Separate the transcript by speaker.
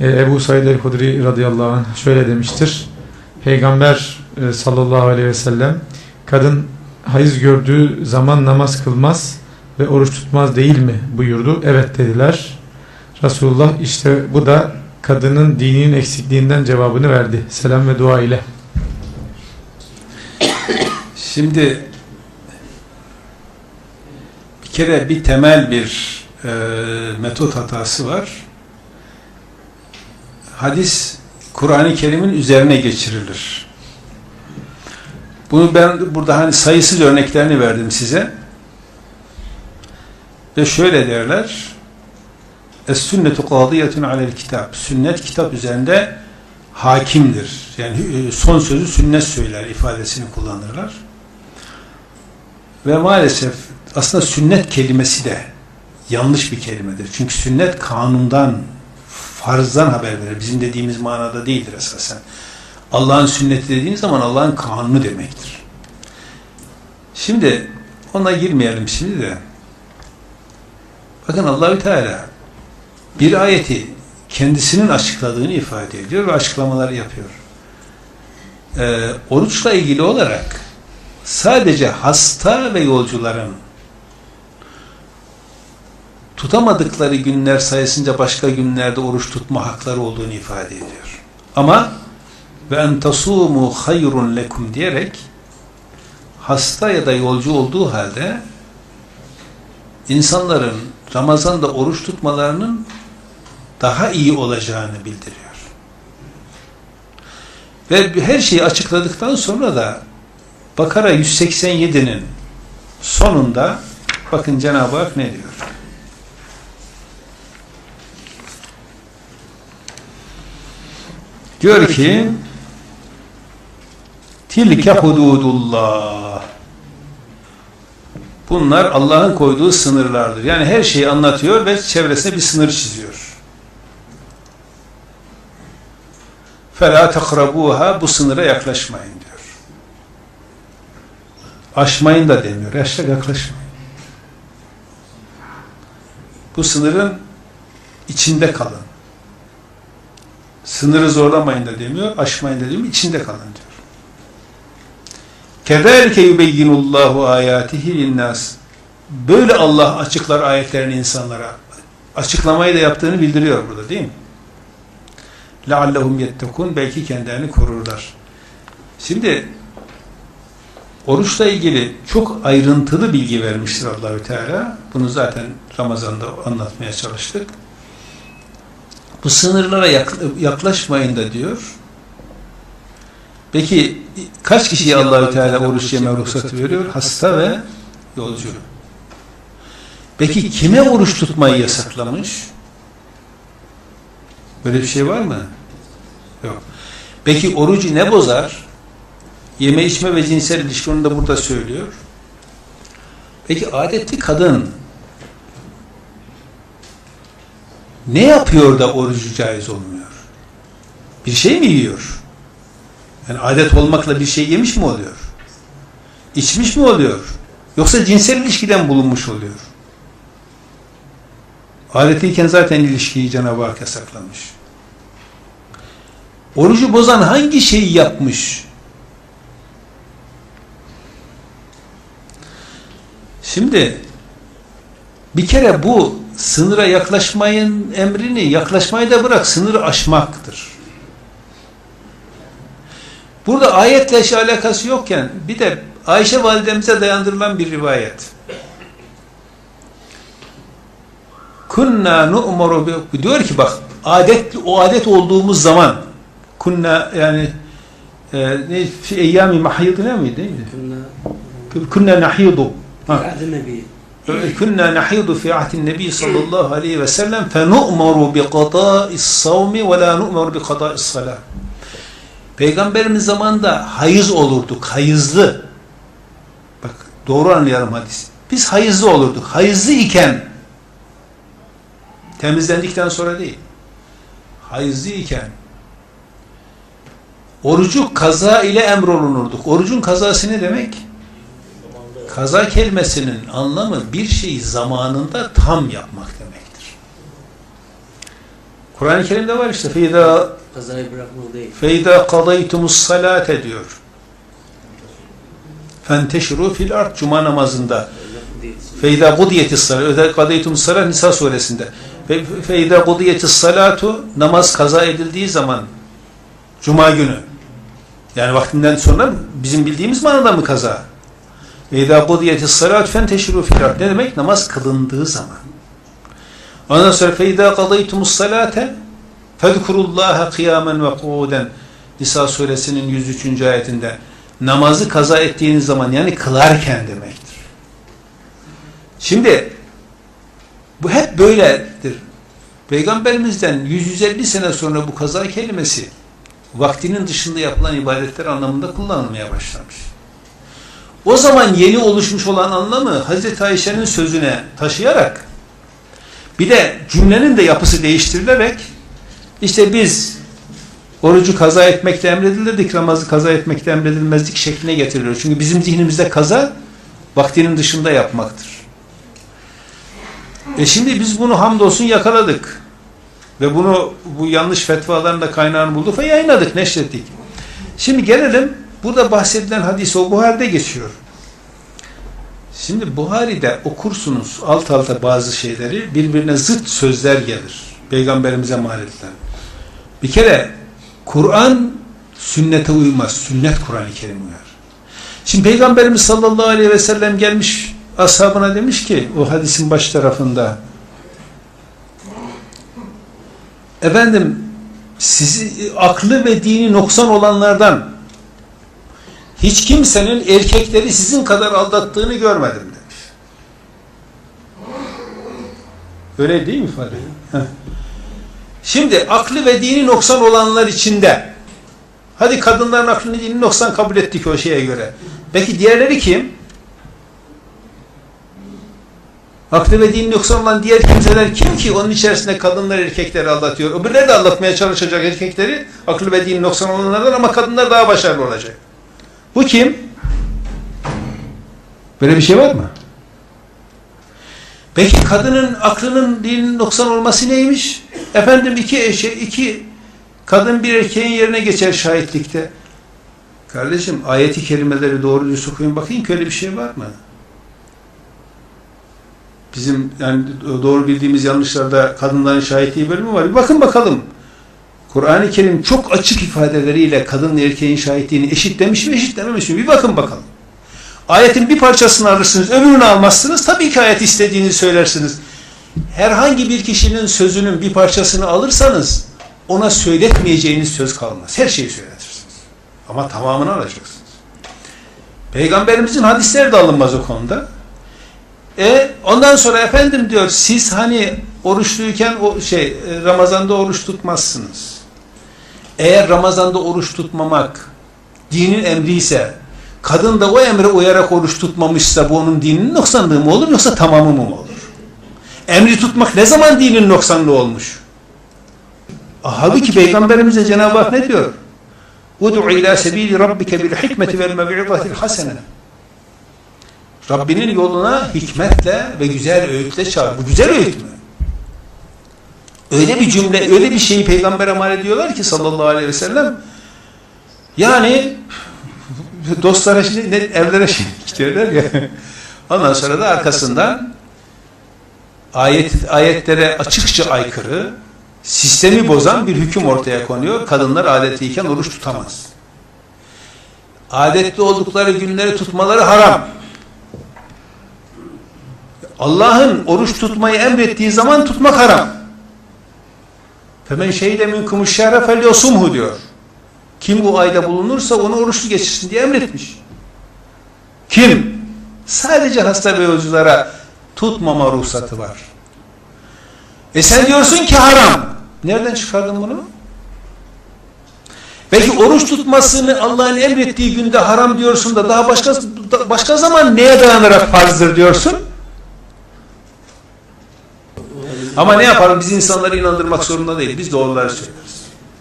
Speaker 1: E, Ebu Said el-Hudri radıyallahu anh şöyle demiştir. Peygamber e, sallallahu aleyhi ve sellem kadın hayız gördüğü zaman namaz kılmaz ve oruç tutmaz değil mi buyurdu. Evet dediler. Resulullah işte bu da kadının dininin eksikliğinden cevabını verdi. Selam ve dua ile.
Speaker 2: Şimdi bir kere bir temel bir e, metot hatası var. Hadis Kur'an-ı Kerim'in üzerine geçirilir. Bunu ben burada hani sayısız örneklerini verdim size. Ve şöyle derler. Es-sünnetu kadiyetun alel kitap. Sünnet kitap üzerinde hakimdir. Yani e, son sözü sünnet söyler ifadesini kullanırlar. Ve maalesef aslında sünnet kelimesi de yanlış bir kelimedir. Çünkü sünnet kanundan, farzdan haber verir. Bizim dediğimiz manada değildir esasen. Allah'ın sünneti dediğiniz zaman Allah'ın kanunu demektir. Şimdi ona girmeyelim şimdi de. Bakın Allahü Teala bir ayeti kendisinin açıkladığını ifade ediyor ve açıklamaları yapıyor. Ee, oruçla ilgili olarak sadece hasta ve yolcuların tutamadıkları günler sayısınca başka günlerde oruç tutma hakları olduğunu ifade ediyor. Ama ve en tasumu hayrun lekum diyerek hasta ya da yolcu olduğu halde insanların Ramazan'da oruç tutmalarının daha iyi olacağını bildiriyor. Ve her şeyi açıkladıktan sonra da Bakara 187'nin sonunda bakın Cenab-ı Hak ne diyor? Diyor ki Tilke hududullah Bunlar Allah'ın koyduğu sınırlardır. Yani her şeyi anlatıyor ve çevresine bir sınır çiziyor. فَلَا تَقْرَبُوهَا Bu sınıra yaklaşmayın diyor. Aşmayın da demiyor. Yaşlar yaklaşmayın. Bu sınırın içinde kalın. Sınırı zorlamayın da demiyor. Aşmayın da demiyor. içinde kalın diyor. كَذَٰلِكَ يُبَيِّنُ اللّٰهُ آيَاتِهِ لِلنَّاسِ Böyle Allah açıklar ayetlerini insanlara. Açıklamayı da yaptığını bildiriyor burada değil mi? لَعَلَّهُمْ يَتَّقُونَ Belki kendilerini korurlar. Şimdi oruçla ilgili çok ayrıntılı bilgi vermiştir Allahü Teala. Bunu zaten Ramazan'da anlatmaya çalıştık. Bu sınırlara yaklaşmayın da diyor. Peki kaç kişiye Allahü Teala oruç yeme ruhsatı veriyor? Hasta ve yolcu. Peki kime oruç tutmayı yasaklamış? Böyle bir şey var mı? Yok. Peki orucu ne bozar? Yeme içme ve cinsel ilişki onu da burada söylüyor. Peki adetli kadın ne yapıyor da orucu caiz olmuyor? Bir şey mi yiyor? Yani adet olmakla bir şey yemiş mi oluyor? İçmiş mi oluyor? Yoksa cinsel ilişkiden bulunmuş oluyor? Adetliyken zaten ilişkiyi Cenab-ı Hak yasaklamış. Orucu bozan hangi şeyi yapmış? Şimdi bir kere bu sınıra yaklaşmayın emrini yaklaşmayı da bırak sınırı aşmaktır. Burada ayetle hiç alakası yokken bir de Ayşe validemize dayandırılan bir rivayet. Kunna nu'maru diyor ki bak adet o adet olduğumuz zaman kunna yani e, ne fi eyyami mahid ne miydi mi? Kunna nahidu. Kunna nahidu fi ahdin nebi sallallahu aleyhi ve sellem fe nu'maru bi qada'is savmi ve la nu'maru bi qada'is salat. Peygamberimiz zamanında hayız olurduk, hayızlı. Bak doğru anlayalım hadis. Biz hayızlı olurduk. Hayızlı iken temizlendikten sonra değil. Hayızlı iken orucu kaza ile emrolunurduk. Orucun kazası ne demek? Kaza kelimesinin anlamı bir şeyi zamanında tam yapmak demektir. Kur'an-ı Kerim'de var işte. Feyda feyda kadaytumus salate diyor. Fenteşru fil ard cuma namazında. Feyda kudiyetis salat. Öde kadaytumus salat Nisa suresinde. Fe- Feyda kudiyetis salatu namaz kaza edildiği zaman cuma günü. Yani vaktinden sonra bizim bildiğimiz manada mı kaza? Kudiyetis salat fenteşru fil ard. Ne demek? Namaz kılındığı zaman. Ondan sonra feyda kadaytumus salate fezkurullaha kıyamen ve kuuden. Nisa suresinin 103. ayetinde namazı kaza ettiğiniz zaman yani kılarken demektir. Şimdi bu hep böyledir. Peygamberimizden 100-150 sene sonra bu kaza kelimesi vaktinin dışında yapılan ibadetler anlamında kullanılmaya başlamış. O zaman yeni oluşmuş olan anlamı Hazreti Ayşe'nin sözüne taşıyarak bir de cümlenin de yapısı değiştirilerek işte biz orucu kaza etmekte emredilirdik, namazı kaza etmekte emredilmezdik şekline getiriliyor. Çünkü bizim zihnimizde kaza vaktinin dışında yapmaktır. E şimdi biz bunu hamdolsun yakaladık. Ve bunu bu yanlış fetvaların da kaynağını bulduk ve yayınladık, neşrettik. Şimdi gelelim burada bahsedilen hadis o Buhari'de geçiyor. Şimdi Buhari'de okursunuz alt alta bazı şeyleri birbirine zıt sözler gelir. Peygamberimize mal edilen. Bir kere Kur'an sünnete uymaz. Sünnet Kur'an-ı Kerim uyar. Şimdi Peygamberimiz sallallahu aleyhi ve sellem gelmiş ashabına demiş ki o hadisin baş tarafında efendim sizi aklı ve dini noksan olanlardan hiç kimsenin erkekleri sizin kadar aldattığını görmedim demiş. Öyle değil mi? Heh. Şimdi aklı ve dini noksan olanlar içinde hadi kadınların aklını dini noksan kabul ettik o şeye göre. Peki diğerleri kim? Aklı ve dini noksan olan diğer kimseler kim ki onun içerisinde kadınlar erkekleri aldatıyor. Öbürleri de aldatmaya çalışacak erkekleri aklı ve dini noksan olanlardan ama kadınlar daha başarılı olacak. Bu kim? Böyle bir şey var mı? Peki kadının aklının dinin noksan olması neymiş? Efendim iki eşe, iki kadın bir erkeğin yerine geçer şahitlikte. Kardeşim ayeti kelimeleri doğru düz okuyun bakayım ki öyle bir şey var mı? Bizim yani doğru bildiğimiz yanlışlarda kadınların şahitliği bölümü var. Bir bakın bakalım. Kur'an-ı Kerim çok açık ifadeleriyle kadın erkeğin şahitliğini eşitlemiş mi eşitlememiş mi? Bir bakın bakalım. Ayetin bir parçasını alırsınız, öbürünü almazsınız. Tabii ki ayet istediğini söylersiniz. Herhangi bir kişinin sözünün bir parçasını alırsanız ona söyletmeyeceğiniz söz kalmaz. Her şeyi söyletirsiniz. Ama tamamını alacaksınız. Peygamberimizin hadisleri de alınmaz o konuda. E ondan sonra efendim diyor siz hani oruçluyken o şey Ramazan'da oruç tutmazsınız. Eğer Ramazan'da oruç tutmamak dinin emri ise kadın da o emre uyarak oruç tutmamışsa bu onun dininin noksanlığı mı olur yoksa tamamı mı olur? Emri tutmak ne zaman dinin noksanlığı olmuş? Halbuki Peygamberimize Cenab-ı Hak ne diyor? Ud'u ila sebili rabbike bil hikmeti vel mev'izatil hasene. Rabbinin yoluna hikmetle ve güzel öğütle çağır. Bu güzel öğüt mü? Öyle bir cümle, öyle bir şeyi peygambere mal ediyorlar ki sallallahu aleyhi ve sellem. Yani dostlara şimdi ne, evlere gidiyorlar ya. Ondan sonra da arkasından ayet ayetlere açıkça aykırı, sistemi bozan bir hüküm ortaya konuyor. Kadınlar adetliyken oruç tutamaz. Adetli oldukları günleri tutmaları haram. Allah'ın oruç tutmayı emrettiği zaman tutmak haram. Femen şehide minkumu şehre felyosumhu diyor. Kim bu ayda bulunursa onu oruçlu geçirsin diye emretmiş. Kim? Sadece hasta ve yolculara tutmama ruhsatı var. E sen diyorsun ki haram. Nereden çıkardın bunu? Peki oruç tutmasını Allah'ın emrettiği günde haram diyorsun da daha başka başka zaman neye dayanarak farzdır diyorsun? Ama ne yapalım biz insanları inandırmak zorunda değil. Biz doğruları söyleriz.